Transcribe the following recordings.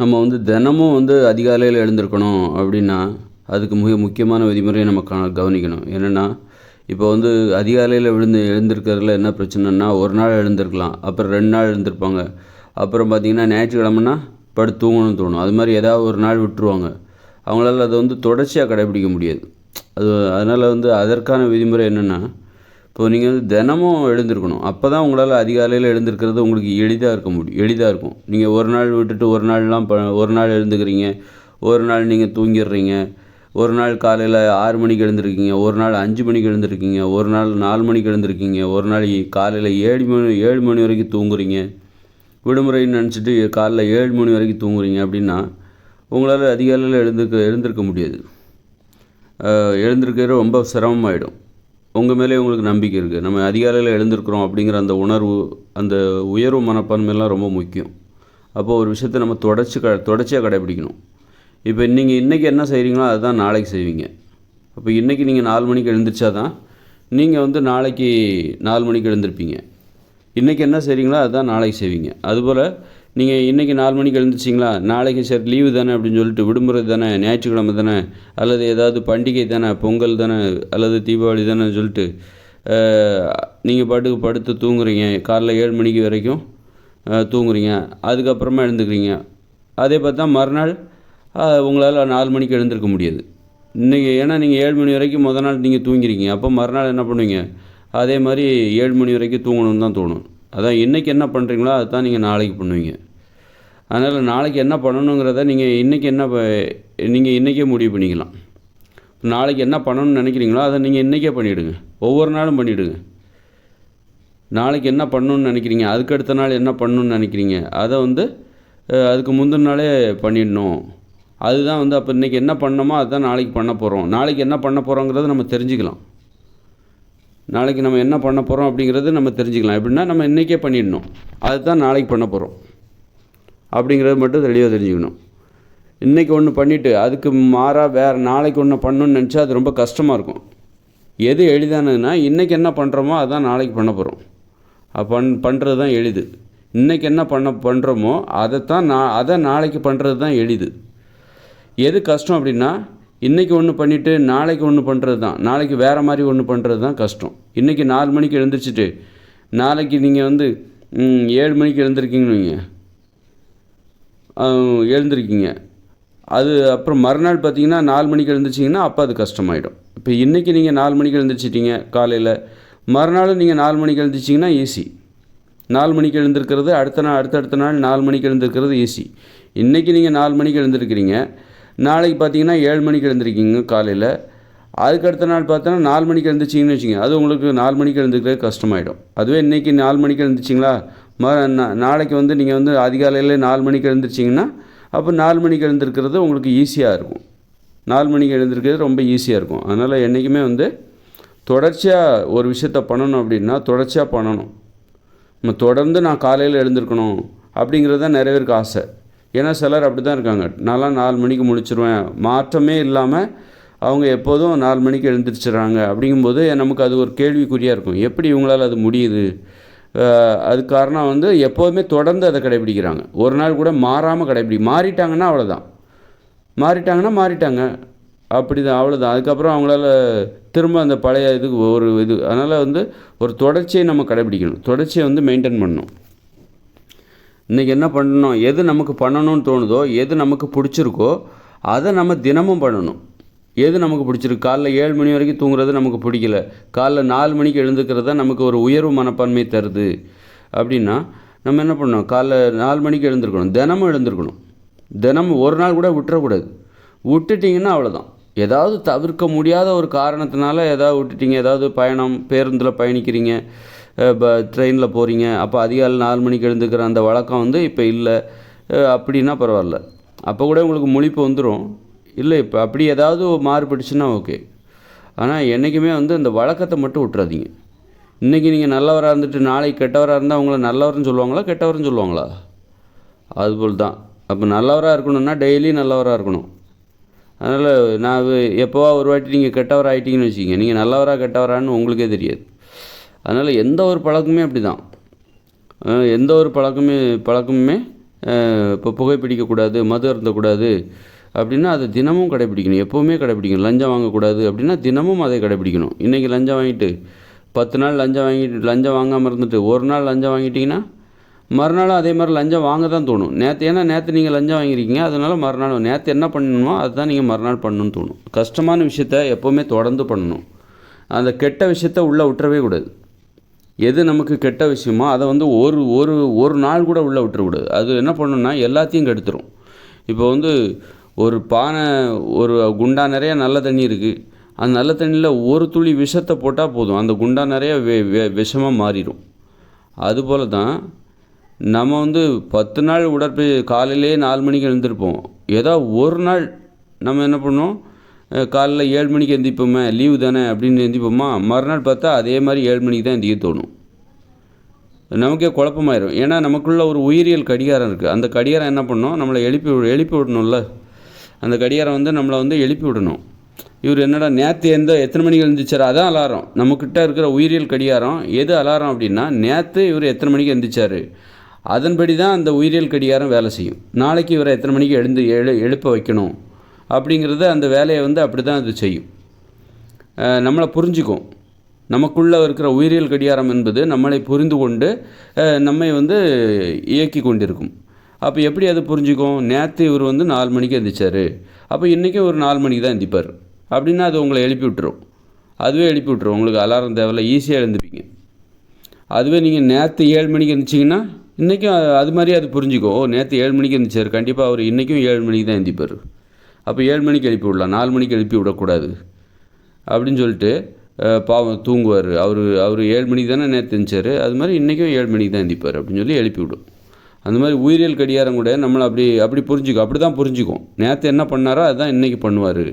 நம்ம வந்து தினமும் வந்து அதிகாலையில் எழுந்திருக்கணும் அப்படின்னா அதுக்கு மிக முக்கியமான விதிமுறையை நம்ம க கவனிக்கணும். என்னென்னா இப்போ வந்து அதிகாலையில் விழுந்து எழுந்திருக்கிறதுல என்ன பிரச்சனைனா ஒரு நாள் எழுந்திருக்கலாம் அப்புறம் ரெண்டு நாள் எழுந்திருப்பாங்க. அப்புறம் பார்த்திங்கன்னா ஞாயிற்றுக்கிழமைனா படு தூங்கணும்னு தோணும். அது மாதிரி ஏதாவது ஒரு நாள் விட்டுருவாங்க. அவங்களால அதை வந்து தொடர்ச்சியாக கடைபிடிக்க முடியாது. அது அதனால் வந்து அதற்கான விதிமுறை என்னென்னா இப்போ நீங்கள் வந்து தினமும் எழுந்திருக்கணும். அப்போ தான் உங்களால் அதிகாலையில் எழுந்திருக்கிறது உங்களுக்கு எளிதாக இருக்க முடியும் எளிதாக இருக்கும். நீங்கள் ஒரு நாள் விட்டுட்டு ஒரு நாள்லாம் ப ஒரு நாள் எழுந்துக்கிறீங்க. ஒரு நாள் நீங்கள் தூங்கிடுறீங்க. ஒரு நாள் காலையில் ஆறு மணிக்கு எழுந்திருக்கீங்க. ஒரு நாள் அஞ்சு மணிக்கு எழுந்திருக்கீங்க. ஒரு நாள் நாலு மணிக்கு எழுந்திருக்கீங்க. ஒரு நாள் காலையில் ஏழு மணி ஏழு மணி வரைக்கும் தூங்குறீங்க. விடுமுறைன்னு நினச்சிட்டு காலைல ஏழு மணி வரைக்கும் தூங்குறீங்க அப்படின்னா உங்களால் அதிகாலையில் எழுந்திருக்க எழுந்திருக்க முடியாது. எழுந்திருக்கிற ரொம்ப சிரமமாயிடும். உங்கள் மேலே உங்களுக்கு நம்பிக்கை இருக்குது நம்ம அதிகாலையில் எழுந்திருக்கிறோம் அப்படிங்கிற அந்த உணர்வு அந்த உயர்வு மனப்பான்மையெல்லாம் ரொம்ப முக்கியம். அப்போது ஒரு விஷயத்தை நம்ம தொடர்ச்சி க தொடர்ச்சியாக கடைபிடிக்கணும். இப்போ நீங்கள் இன்றைக்கி என்ன செய்கிறீங்களோ அதுதான் நாளைக்கு செய்வீங்க. அப்போ இன்றைக்கி நீங்கள் நாலு மணிக்கு எழுந்திரிச்சா தான் நீங்கள் வந்து நாளைக்கு நாலு மணிக்கு எழுந்திருப்பீங்க. இன்றைக்கி என்ன செய்கிறீங்களோ அதுதான் நாளைக்கு செய்வீங்க. அதுபோல் நீங்கள் இன்றைக்கி நாலு மணிக்கு எழுந்துச்சிங்களா நாளைக்கு சரி லீவு தானே அப்படின்னு சொல்லிட்டு விடுமுறை தானே ஞாயிற்றுக்கிழமை தானே அல்லது ஏதாவது பண்டிகை தானே பொங்கல் தானே அல்லது தீபாவளி தானே சொல்லிட்டு நீங்கள் பாட்டுக்கு படுத்து தூங்குறீங்க. காலைல ஏழு மணிக்கு வரைக்கும் தூங்குறீங்க. அதுக்கப்புறமா எழுந்துக்கிறீங்க. அதே பார்த்தா மறுநாள் உங்களால் நாலு மணிக்கு எழுந்திருக்க முடியாது. இன்றைக்கி ஏன்னா நீங்கள் ஏழு மணி வரைக்கும் முத நாள் நீங்கள் தூங்கிறீங்க அப்போ மறுநாள் என்ன பண்ணுவீங்க? அதே மாதிரி ஏழு மணி வரைக்கும் தூங்கணும்னு தான் தோணும். அதான் இன்றைக்கி என்ன பண்ணுறீங்களோ அதுதான் நீங்கள் நாளைக்கு பண்ணுவீங்க. அதனால் நாளைக்கு என்ன பண்ணணுங்கிறத நீங்கள் இன்றைக்கி என்ன நீங்கள் இன்றைக்கே முடிவு பண்ணிக்கலாம். நாளைக்கு என்ன பண்ணணும்னு நினைக்கிறீங்களோ அதை நீங்கள் இன்றைக்கே பண்ணிவிடுங்க ஒவ்வொரு நாளும் பண்ணிவிடுங்க நாளைக்கு என்ன பண்ணணும்னு நினைக்கிறீங்க அதுக்கு அடுத்த நாள் என்ன பண்ணணும்னு நினைக்கிறீங்க அதை வந்து அதுக்கு முந்தின நாளே பண்ணிடணும். அதுதான் வந்து அப்போ இன்றைக்கி என்ன பண்ணோமோ அதுதான் நாளைக்கு பண்ண போகிறோம் நாளைக்கு என்ன பண்ண போகிறோங்கிறத நம்ம தெரிஞ்சுக்கலாம். நாளைக்கு நம்ம என்ன பண்ண போகிறோம் அப்படிங்கிறது நம்ம தெரிஞ்சுக்கலாம். எப்படின்னா நம்ம இன்றைக்கே பண்ணிடணும். அதுதான் நாளைக்கு பண்ண போகிறோம் அப்படிங்கிறது மட்டும் தெளிவாக தெரிஞ்சுக்கணும். இன்றைக்கி ஒன்று பண்ணிவிட்டு அதுக்கு மாறாக வேறு நாளைக்கு ஒன்று பண்ணணும்னு நினச்சா அது ரொம்ப கஷ்டமாக இருக்கும். எது எளிதானதுன்னா இன்றைக்கி என்ன பண்ணுறோமோ அதான் நாளைக்கு பண்ண போகிறோம் பண் பண்ணுறது தான் எளிது. இன்றைக்கி என்ன பண்ண பண்ணுறோமோ அதைத்தான் நான் அதை நாளைக்கு பண்ணுறது தான் எளிது. எது கஷ்டம் அப்படின்னா இன்றைக்கி ஒன்று பண்ணிவிட்டு நாளைக்கு ஒன்று பண்ணுறது தான் நாளைக்கு வேறு மாதிரி ஒன்று பண்ணுறது தான் கஷ்டம். இன்றைக்கி நாலு மணிக்கு எழுந்திரிச்சிட்டு நாளைக்கு நீங்கள் வந்து ஏழு மணிக்கு எழுந்திருக்கீங்கன்னு வைங்க. எழுந்திருக்கீங்க. அது அப்புறம் மறுநாள் பார்த்தீங்கன்னா நாலு மணிக்கு எழுந்திரிச்சிங்கன்னா அப்போ அது கஷ்டமாயிடும். இப்போ இன்றைக்கி நீங்கள் நாலு மணிக்கு எழுந்திரிச்சிட்டிங்க காலையில். மறுநாள் நீங்கள் நாலு மணிக்கு எழுந்திரிச்சிங்கன்னா ஈஸி நாலு மணிக்கு எழுந்திருக்கிறது அடுத்த நாள் அடுத்தடுத்த நாள் நாலு மணிக்கு எழுந்திருக்கிறது ஈஸி இன்றைக்கி நீங்கள் நாலு மணிக்கு எழுந்திருக்கிறீங்க. நாளைக்கு பார்த்தீங்கன்னா ஏழு மணிக்கு எழுந்திருக்கீங்க காலையில். அதுக்கு அடுத்த நாள் பார்த்தோன்னா நாலு மணிக்கு எழுந்திரிச்சிங்கன்னு வச்சுங்க அது உங்களுக்கு நாலு மணிக்கு எழுந்திருக்கிறது கஷ்டமாயிடும். அதுவே இன்றைக்கி நாலு மணிக்கு எழுந்திரிச்சிங்களா? ம நாளைக்கு வந்து நீங்கள் வந்து அதிகாலையில் நாலு மணிக்கு எழுந்திரிச்சிங்கன்னா அப்போ நாலு மணிக்கு எழுந்திருக்கிறது உங்களுக்கு ஈஸியாக இருக்கும். நாலு மணிக்கு எழுந்திருக்கிறது ரொம்ப ஈஸியாக இருக்கும். அதனால் என்றைக்குமே வந்து தொடர்ச்சியாக ஒரு விஷயத்த பண்ணணும் அப்படின்னா தொடர்ச்சியாக பண்ணணும். நம்ம தொடர்ந்து நான் காலையில் எழுந்திருக்கணும் அப்படிங்கிறது தான் நிறைய பேருக்கு ஆசை. ஏன்னா சிலர் அப்படி தான் இருக்காங்க. நான்லாம் நாலு மணிக்கு முடிச்சிருவேன். மாற்றமே இல்லாமல் அவங்க எப்போதும் நாலு மணிக்கு எழுந்திரிச்சிடுறாங்க. அப்படிங்கும்போது நமக்கு அது ஒரு கேள்விக்குறியாக இருக்கும். எப்படி இவங்களால் அது முடியுது? அது காரணம் வந்து எப்போதுமே தொடர்ந்து அதை கடைபிடிக்கிறாங்க. ஒரு நாள் கூட மாறாமல் கடைபிடி மாறிட்டாங்கன்னா அவ்வளோதான் மாறிட்டாங்கன்னா மாறிட்டாங்க. அப்படி தான் அவ்வளோதான் அதுக்கப்புறம் அவங்களால திரும்ப அந்த பழைய இதுக்கு ஒரு இது அதனால் வந்து ஒரு தொடர்ச்சியை நம்ம கடைபிடிக்கணும். தொடர்ச்சியை வந்து மெயின்டைன் பண்ணணும். இன்றைக்கி என்ன பண்ணணும்? எது நமக்கு பண்ணணும்னு தோணுதோ எது நமக்கு பிடிச்சிருக்கோ அதை நம்ம தினமும் பண்ணணும். எது நமக்கு பிடிச்சிருக்கு? காலைல ஏழு மணி வரைக்கும் தூங்குறது நமக்கு பிடிக்கல. காலைல நாலு மணிக்கு எழுந்துக்கிறது தான் நமக்கு ஒரு உயர்வு மனப்பான்மை தருது. அப்படின்னா நம்ம என்ன பண்ணணும்? காலைல நாலு மணிக்கு எழுந்திருக்கணும். தினமும் எழுந்திருக்கணும். தினமும் ஒரு நாள் கூட விட்டுறக்கூடாது. விட்டுட்டிங்கன்னா அவ்வளோதான் ஏதாவது தவிர்க்க முடியாத ஒரு காரணத்தினால ஏதாவது விட்டுட்டீங்க. ஏதாவது பயணம் பேருந்தில் பயணிக்கிறீங்க இப்போ ட்ரெயினில் போகிறீங்க அப்போ அதிகாலை நாலு மணிக்கு எழுந்துக்கிற அந்த வழக்கம் வந்து இப்போ இல்லை. அப்படின்னா பரவாயில்ல. அப்போ கூட உங்களுக்கு முழிப்பு வந்துடும் இல்லை இப்போ அப்படி ஏதாவது மாறுபட்டுச்சுன்னா ஓகே. ஆனால் என்றைக்குமே வந்து அந்த வழக்கத்தை மட்டும் விட்டுறாதீங்க. இன்றைக்கி நீங்கள் நல்லவராக இருந்துட்டு நாளைக்கு கெட்டவராக இருந்தால் அவங்கள நல்லவர்னு சொல்லுவாங்களா கெட்டவர்னு சொல்லுவாங்களா? அதுபோல் தான் அப்போ நல்லவராக இருக்கணும்னா டெய்லி நல்லவராக இருக்கணும். அதனால் நான் எப்போவா ஒரு வாட்டி நீங்கள் கெட்டவராக ஆகிட்டீங்கன்னு வச்சுக்கிங்க. நீங்கள் நல்லவராக கெட்டவரான்னு உங்களுக்கே தெரியாது. அதனால் எந்த ஒரு பழக்கமே அப்படி தான் எந்த ஒரு பழக்கமே பழக்கமுமே இப்போ புகைப்பிடிக்கக்கூடாது மது அருந்தக்கூடாது அப்படின்னா அதை தினமும் கடைப்பிடிக்கணும் எப்போவுமே கடைப்பிடிக்கணும் லஞ்சம் வாங்கக்கூடாது அப்படின்னா தினமும் அதை கடைப்பிடிக்கணும் இன்றைக்கி லஞ்சம் வாங்கிட்டு பத்து நாள் லஞ்சம் வாங்கிட்டு லஞ்சம் வாங்காமல் இருந்துட்டு ஒரு நாள் லஞ்சம் வாங்கிட்டிங்கன்னா மறுநாளும் அதே மாதிரி லஞ்சம் வாங்க தான் தோணும். நேற்று ஏன்னா நேற்று நீங்கள் லஞ்சம் வாங்கியிருக்கீங்க அதனால் மறுநாள் நேற்று என்ன பண்ணணுமோ அதுதான் நீங்கள் மறுநாள் பண்ணணும்னு தோணும். கஷ்டமான விஷயத்த எப்போவுமே தொடர்ந்து பண்ணணும். அந்த கெட்ட விஷயத்த உள்ளே விட்டுறவே கூடாது. எது நமக்கு கெட்ட விஷயமோ அதை வந்து ஒரு ஒரு ஒரு நாள் கூட உள்ளே விட்டுறக்கூடாது. அது என்ன பண்ணணும்னா எல்லாத்தையும் கெடுத்துரும். இப்போ வந்து ஒரு பானை ஒரு குண்டா நிறைய நல்ல தண்ணி இருக்குது அந்த நல்ல தண்ணியில் ஒரு துளி விஷத்தை போட்டால் போதும். அந்த குண்டா நிறைய வெ வெ விஷமாக மாறிடும் அதுபோல் தான் நம்ம வந்து பத்து நாள் உடற்பயிற்சி காலையிலே நாலு மணிக்கு எழுந்திருப்போம். ஏதோ ஒரு நாள் நம்ம என்ன பண்ணோம்? காலைல ஏழு மணிக்கு எந்திப்போமே லீவு தானே அப்படின்னு எந்திப்போமா? மறுநாள் பார்த்தா அதே மாதிரி ஏழு மணிக்கு தான் எந்திக்க தோணும். நமக்கே குழப்பமாயிரும். ஏன்னா நமக்குள்ள ஒரு உயிரியல் கடிகாரம் இருக்குது அந்த கடிகாரம் என்ன பண்ணும்? நம்மளை எழுப்பி எழுப்பி விடணும்ல. அந்த கடிகாரம் வந்து நம்மளை வந்து எழுப்பி விடணும். இவர் என்னடா நேற்று எந்த எத்தனை மணிக்கு எழுந்திரிச்சார்? அதான் அலாரம். நம்மக்கிட்ட இருக்கிற உயிரியல் கடிகாரம். எது அலாரம் அப்படின்னா நேற்று இவர் எத்தனை மணிக்கு எழுந்திரிச்சார்? அதன்படி தான் அந்த உயிரியல் கடிகாரம் வேலை செய்யும். நாளைக்கு இவரை எத்தனை மணிக்கு எழுந்து எழு எழுப்ப வைக்கணும்? அப்படிங்கிறத அந்த வேலையை வந்து அப்படி தான் அது செய்யும். நம்மளை புரிஞ்சுக்கும். நமக்குள்ளே இருக்கிற உயிரியல் கடிகாரம் என்பது நம்மளை புரிந்து கொண்டு நம்மை வந்து இயக்கி கொண்டிருக்கும். அப்போ எப்படி அது புரிஞ்சுக்கும்? நேற்று இவர் வந்து நாலு மணிக்கு எந்திரிச்சார். அப்போ இன்றைக்கே ஒரு நாலு மணிக்கு தான் எந்திப்பார். அப்படின்னா அது உங்களை எழுப்பி விட்டுரும். அதுவே எழுப்பி விட்டுரும். உங்களுக்கு அலாரம் தேவையில்ல. ஈஸியாக எழுந்துப்பீங்க. அதுவே நீங்கள் நேற்று ஏழு மணிக்கு எழுந்திச்சிங்கன்னா இன்றைக்கும் அது மாதிரி அது புரிஞ்சுக்கும். நேற்று ஏழு மணிக்கு எழுந்திரிச்சார் கண்டிப்பாக அவர் இன்றைக்கும் ஏழு மணிக்கு தான் எந்திப்பார். அப்போ ஏழு மணிக்கு எழுப்பி விடலாம். நாலு மணிக்கு எழுப்பி விடக்கூடாது. அப்படின்னு சொல்லிட்டு பாவம் தூங்குவார். அவர் அவர் ஏழு மணிக்கு தானே நேற்று எழுந்திரிச்சார் அது மாதிரி இன்றைக்கும் ஏழு மணிக்கு தான் எந்திப்பார். அப்படின்னு சொல்லி எழுப்பி விடும். அந்த மாதிரி உயிரியல் கடிகாரம் கூட நம்மளை அப்படி அப்படி புரிஞ்சுக்கும். அப்படி தான் புரிஞ்சுக்கும். நேற்று என்ன பண்ணாரோ அதுதான் இன்றைக்கி பண்ணுவார்.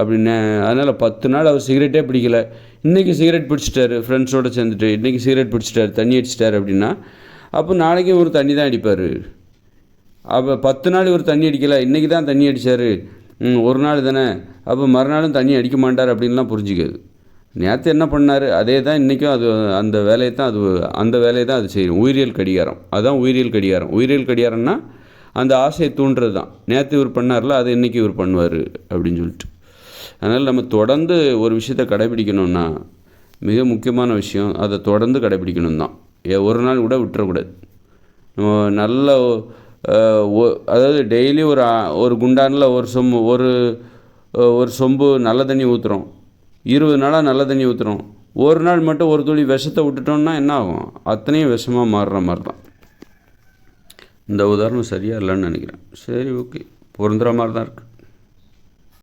அப்படின்னு அதனால் பத்து நாள் அவர் சிகரெட்டே பிடிக்கல. இன்றைக்கி சிகரெட் பிடிச்சிட்டாரு ஃப்ரெண்ட்ஸோடு சேர்ந்துட்டு. இன்றைக்கி சிகரெட் பிடிச்சிட்டாரு தண்ணி அடிச்சிட்டாரு அப்படின்னா அப்போ நாளைக்கும் ஒரு தண்ணி தான் அடிப்பார். அப்போ பத்து நாள் இவர் தண்ணி அடிக்கல இன்றைக்கி தான் தண்ணி அடித்தார் ஒரு நாள் தானே. அப்போ மறுநாளும் தண்ணி அடிக்க மாட்டார் அப்படின்லாம் புரிஞ்சுக்காது. நேற்று என்ன பண்ணார்? அதே தான் இன்றைக்கும் அது அந்த வேலையை தான் அது அந்த வேலையை தான் அது செய்யும். உயிரியல் கடிகாரம். அதுதான் உயிரியல் கடிகாரம். உயிரியல் கடிகாரம்னா அந்த ஆசையை தூண்டுறது தான் நேற்று இவர் பண்ணார்ல அதை இன்றைக்கி இவர் பண்ணுவார் அப்படின்னு சொல்லிட்டு. அதனால் நம்ம தொடர்ந்து ஒரு விஷயத்தை கடைபிடிக்கணும்னா மிக முக்கியமான விஷயம் அதை தொடர்ந்து கடைபிடிக்கணும் தான் ஏ- ஒரு நாள் கூட விட்டுறக்கூடாது. நம்ம நல்ல ஒ- அதாவது டெய்லி ஒரு ஒரு குண்டானில் ஒரு சொம்பு ஒரு ஒரு சொம்பு நல்ல தண்ணி ஊற்றுறோம் இருபது நாளாக நல்ல தண்ணி ஊற்றுறோம் ஒரு நாள் மட்டும் ஒரு துளி விஷத்தை விட்டுட்டோம்னா என்ன ஆகும்? அத்தனையும் விஷமாக மாறுற மாதிரி தான். இந்த உதாரணம் சரியாக இல்லைன்னு நினைக்கிறேன். சரி ஓகே. பொருந்துகிற மாதிரி தான் இருக்குது